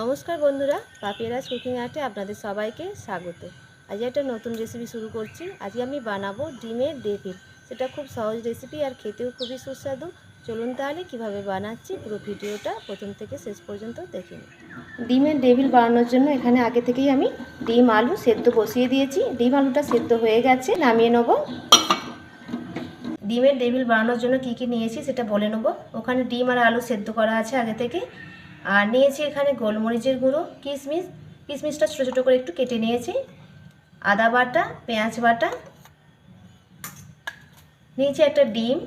নমস্কার বন্ধুরা পাপিয়ারাজ কুকিং আর্টে আপনাদের সবাইকে স্বাগত। আজ একটা নতুন রেসিপি শুরু করছি। আজকে আমি বানাবো ডিমের ডেভিল সেটা খুব সহজ রেসিপি আর খেতেও খুবই সুস্বাদু। চলুন তাহলে কীভাবে বানাচ্ছি পুরো ভিডিওটা প্রথম থেকে শেষ পর্যন্ত দেখে ডিমের ডেভিল বানানোর জন্য এখানে আগে থেকেই আমি ডিম, আলু সেদ্ধ বসিয়ে দিয়েছি। ডিম, আলুটা সেদ্ধ হয়ে গেছে, নামিয়ে নেব। ডিমের ডেভিল বানানোর জন্য কি কি নিয়েছি সেটা বলে নেব। ওখানে ডিম আর আলু সেদ্ধ করা আছে আগে থেকে। আর নিয়েছি এখানে গোলমরিচের গুঁড়ো, কিশমিশ। কিশমিশটা ছোটো ছোটো করে একটু কেটে নিয়েছি। আদা বাটা, পেঁয়াজ বাটা। নিয়েছি একটা ডিম,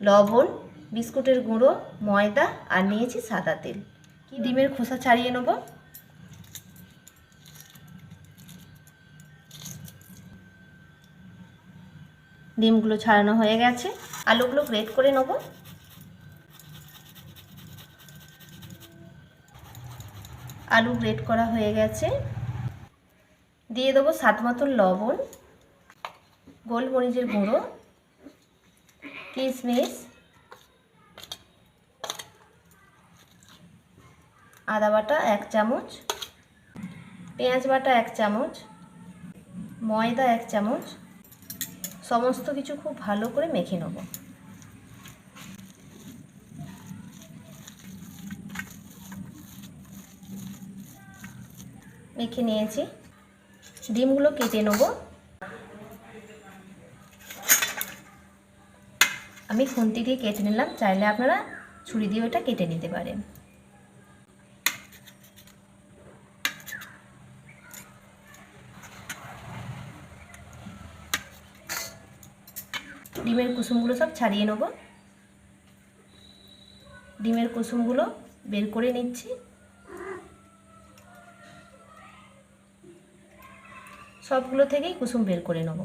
লবণ, বিস্কুটের গুঁড়ো, ময়দা আর নিয়েছি সাদা তেল। কি ডিমের খোসা ছাড়িয়ে নেব? ডিমগুলো ছাড়ানো হয়ে গেছে। আলুগুলো গ্রেট করে নেব। আলু গ্রেট করা হয়ে গেছে। দিয়ে দেবো স্বাদ মতন লবণ, গোলমরিচের গুঁড়ো, কিশমিশ, আদা বাটা এক চামচ, পেঁয়াজ বাটা এক চামচ, ময়দা এক চামচ, সমস্ত কিছু খুব ভালো করে মেখে নেব। মেখে নিয়েছি। ডিমগুলো কেটে নেব। আমি খুন্তি দিয়ে কেটে নিলাম, চাইলে আপনারা ছুরি দিয়ে ওটা কেটে নিতে পারেন। ডিমের কুসুমগুলো সব ছাড়িয়ে নেব। ডিমের কুসুমগুলো বের করে নিচ্ছি। সবগুলো থেকেই কুসুম বের করে নেব।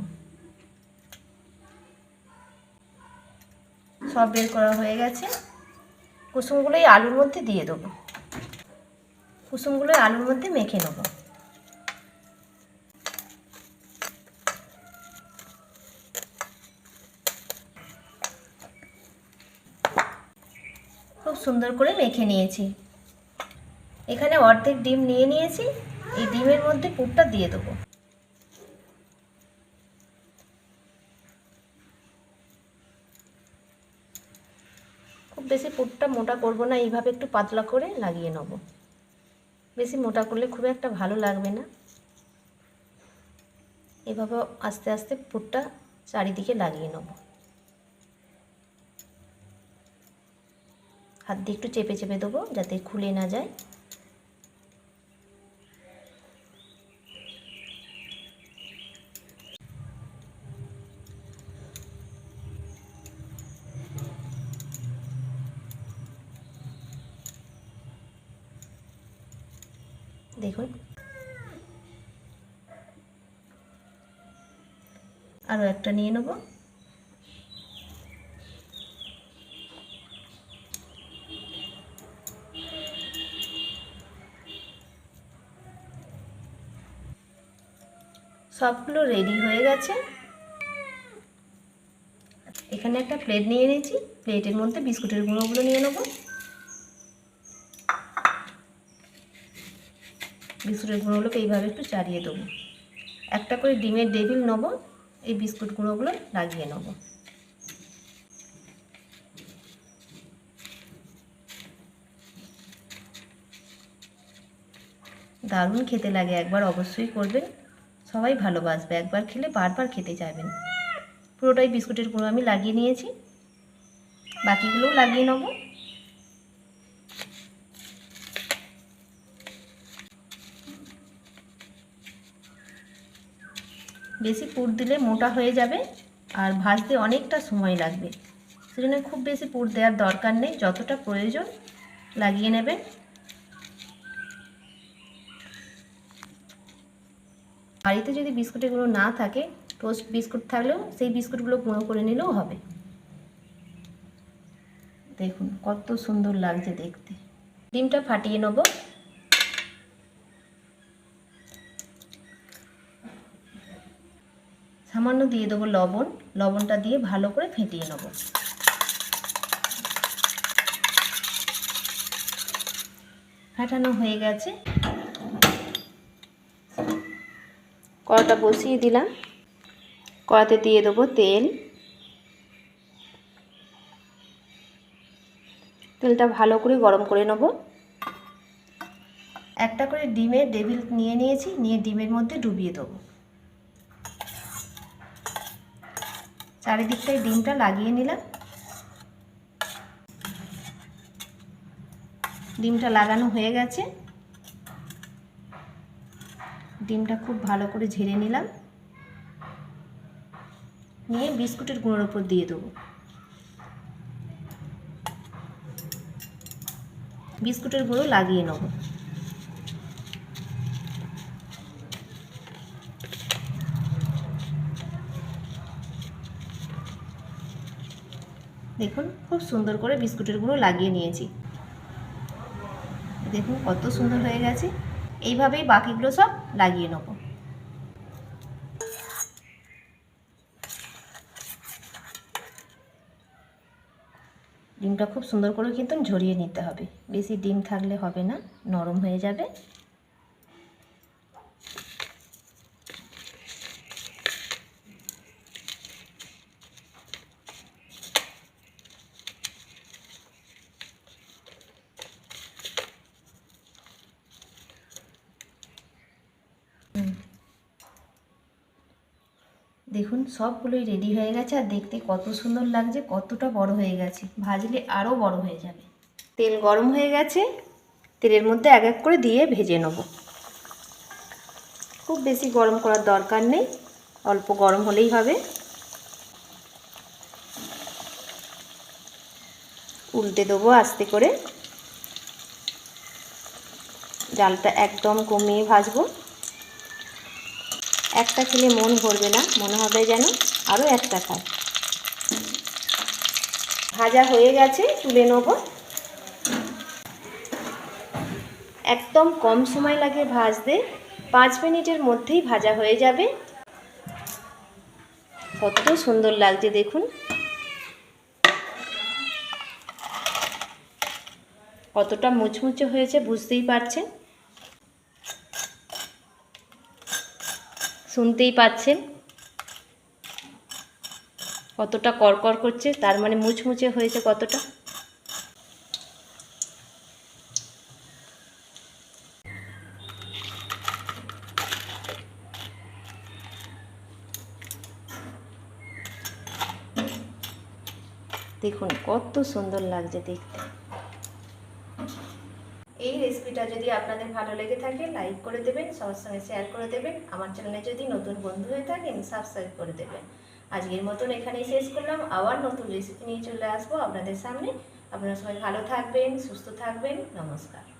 সব বের করা হয়ে গেছে। কুসুমগুলো এই আলুর মধ্যে দিয়ে দেবো। কুসুমগুলো আলুর মধ্যে মেখে নেব। খুব সুন্দর করে মেখে নিয়েছি। এখানে অর্ধেক ডিম নিয়ে নিয়েছি। এই ডিমের মধ্যে পুরটা দিয়ে দেবো। বেশি পুটটা মোটা করব না, এইভাবে একটু পাতলা করে লাগিয়ে নেব। বেশি মোটা করলে খুব একটা ভালো লাগবে না। এভাবে আস্তে আস্তে পুটটা চারিদিকে লাগিয়ে নেব। হাত দিয়ে একটু চেপে চেপে দেবো যাতে খুলে না যায়। দেখুন। আরও একটা নিয়ে নেব। সবগুলো রেডি হয়ে গেছে। এখানে একটা প্লেট নিয়ে নিয়েছি। প্লেটের মধ্যে বিস্কুটের গুঁড়োগুলো নিয়ে নেব। বিস্কুটের গুঁড়োগুলোকে এইভাবে একটু চারিয়ে দেবো। একটা করে ডিমের ডেভিল নেব, এই বিস্কুট গুঁড়োগুলো লাগিয়ে নেব। দারুণ খেতে লাগে, একবার অবশ্যই করবেন। সবাই ভালোবাসবে একবার খেলে বারবার খেতে চাইবেন পুরোটাই বিস্কুটের গুঁড়ো আমি লাগিয়ে নিয়েছি। বাকিগুলোও লাগিয়ে নেব। বেশি পুর দিলে মোটা হয়ে যাবে আর ভাজতে অনেকটা সময় লাগবে। সেজন্য খুব বেশি পুর দেওয়ার দরকার নেই, যতটা প্রয়োজন লাগিয়ে নেবেন। বাড়িতে যদি বিস্কুট এগুলো না থাকে টোস্ট বিস্কুট থাকলেও সেই বিস্কুটগুলো গুঁড়ো করে নিলেও হবে। দেখুন, কত সুন্দর লাগছে দেখতে। ডিমটা ফাটিয়ে নেব। সামান্য দিয়ে দেবো লবণ। লবণটা দিয়ে ভালো করে ফেটিয়ে নেব। ফাটানো হয়ে গেছে। কড়াটা বসিয়ে দিলাম। কড়াতে দিয়ে দেবো তেল। তেলটা ভালো করে গরম করে নেব। একটা করে ডিমের ডেভিল নিয়ে নিয়েছি নিয়ে ডিমের মধ্যে ডুবিয়ে দেবো। চারিদিকটায় ডিমটা লাগিয়ে নিলাম। ডিমটা লাগানো হয়ে গেছে। ডিমটা খুব ভালো করে ঝেড়ে নিলাম। নিয়ে বিস্কুটের গুঁড়োর ওপর দিয়ে দেবো। বিস্কুটের গুঁড়ো লাগিয়ে নেব। দেখুন, খুব সুন্দর করে বিস্কুটের গুঁড়ো লাগিয়ে নিয়েছি। দেখুন কত সুন্দর হয়ে গেছে। এইভাবেই বাকিগুলো সব লাগিয়ে নেব। ডিমটা খুব সুন্দর করে কিন্তু ঝরিয়ে নিতে হবে। বেশি ডিম থাকলে হবে না, নরম হয়ে যাবে। দেখুন, সবগুলোই রেডি হয়ে গেছে আর দেখতে কত সুন্দর লাগছে, কতটা বড় হয়ে গেছে। ভাজলে আরও বড় হয়ে যাবে। তেল গরম হয়ে গেছে, তেলের মধ্যে এক এক করে দিয়ে ভেজে নেব। খুব বেশি গরম করার দরকার নেই, অল্প গরম হলেই হবে। উল্টে দেবো আস্তে করে। জালটা একদম কমিয়ে ভাজবো। একটা খেলে মন ভরবে না, মনে হবে যেন আরও একটা খায়। ভাজা হয়ে গেছে, তুলে নেব। একদম কম সময় লাগে ভাজতে, পাঁচ মিনিটের মধ্যেই ভাজা হয়ে যাবে। কত সুন্দর লাগছে দেখুন। কতটা মুচমুচে হয়েছে বুঝতেই পারছেন। শুনতেই পাচ্ছেন। কতটা করকর করছে, তার মানে মুচমুচে হয়েছে কতটা। দেখুন, কত সুন্দর লাগছে দেখতে। এই রেসিপিটা যদি আপনাদের ভালো লেগে থাকে লাইক করে দেবেন, সবার সঙ্গে শেয়ার করে দেবেন, আমার চ্যানেলে যদি নতুন বন্ধু হয়ে থাকেন সাবস্ক্রাইব করে দেবেন। আজকের মতন এখানেই শেষ করলাম। আবার নতুন রেসিপি নিয়ে চলে আসব আপনাদের সামনে। আপনারা সবাই ভালো থাকবেন, সুস্থ থাকবেন। নমস্কার।